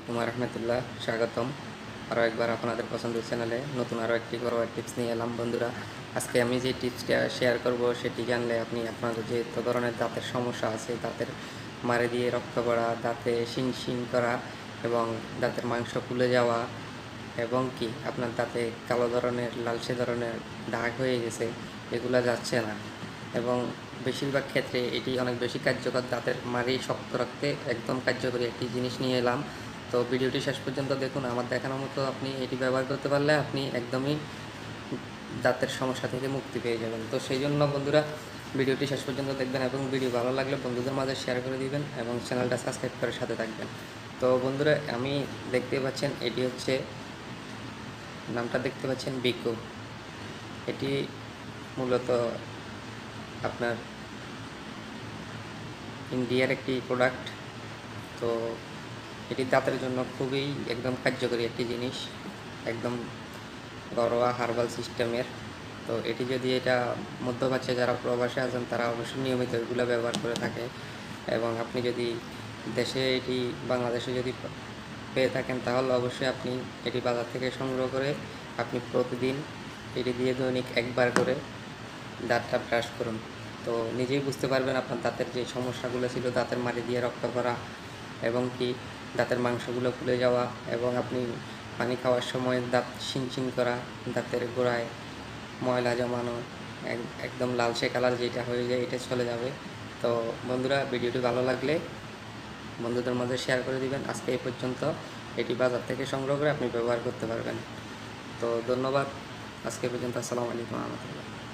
আলাইকুম রহমতুল্লাহ স্বাগতম। আরও একবার আপনাদের পছন্দের চ্যানেলে নতুন আরও একটি ঘরোয়া টিপস নিয়ে এলাম। বন্ধুরা, আজকে আমি যে টিপসটা শেয়ার করব, সেটি জানলে আপনি আপনাদের যে ধরনের দাঁতের সমস্যা আছে, দাঁতের মারে দিয়ে রক্ত পড়া, দাঁতে শিন শিন করা এবং দাঁতের মাংস ফুলে যাওয়া এবং কি আপনার দাঁতে কালো ধরনের লালচে ধরনের দাগ হয়ে গেছে, এগুলা যাচ্ছে না। এবং বেশিরভাগ ক্ষেত্রে এটি অনেক বেশি কার্যকর। দাঁতের মারি শক্ত রাখতে একদম কার্যকরী একটি জিনিস নিয়ে এলাম। তো ভিডিওটি শেষ পর্যন্ত দেখুন, আমার দেখানোর মতো আপনি এটি ব্যবহার করতে পারলে আপনি একদমই দাঁতের সমস্যা থেকে মুক্তি পেয়ে যাবেন। তো সেই জন্য বন্ধুরা, ভিডিওটি শেষ পর্যন্ত দেখবেন এবং ভিডিও ভালো লাগলে বন্ধুদের মাঝে শেয়ার করে দিবেন এবং চ্যানেলটা সাবস্ক্রাইব করে সাথে থাকবেন। তো বন্ধুরা, আমি দেখতে পাচ্ছেন এটি হচ্ছে, নামটা দেখতে পাচ্ছেন বিকো এটি মূলত আপনার ইন্ডিয়ার একটি প্রোডাক্ট তো এটি দাঁতের জন্য খুবই একদম কার্যকরী একটি জিনিস, একদম ঘরোয়া হার্বাল সিস্টেমের। তো এটি যদি এটা মধ্যপ্রাচ্যে যারা প্রবাসে আছেন, তারা অবশ্যই নিয়মিত এগুলো ব্যবহার করে থাকে। এবং আপনি যদি দেশে এটি, বাংলাদেশে যদি পেয়ে থাকেন, তাহলে অবশ্যই আপনি এটি বাজার থেকে সংগ্রহ করে আপনি প্রতিদিন এটি দিয়ে দৈনিক একবার করে দাঁতটা ব্রাশ করুন। তো নিজেই বুঝতে পারবেন আপনার দাঁতের যে সমস্যাগুলো ছিল, দাঁতের মারি দিয়ে রক্ত করা এবং কি দাঁতের মাংসগুলো ফুলে যাওয়া এবং আপনি পানি খাওয়ার সময় দাঁত শিনচিন করা, দাঁতের গোড়ায় ময়লা জমানো, এক- একদম লালচে কালার যেটা হয়ে যায় এটা চলে যাবে। তো বন্ধুরা, ভিডিওটি ভালো লাগলে বন্ধুদের মধ্যে শেয়ার করে দিবেন। আজকে এই পর্যন্ত এটি বাজার থেকে সংগ্রহ করে আপনি ব্যবহার করতে পারবেন। তো ধন্যবাদ। আজকে পর্যন্ত আসসালামু আলাইকুম রহমতুল্লাহ।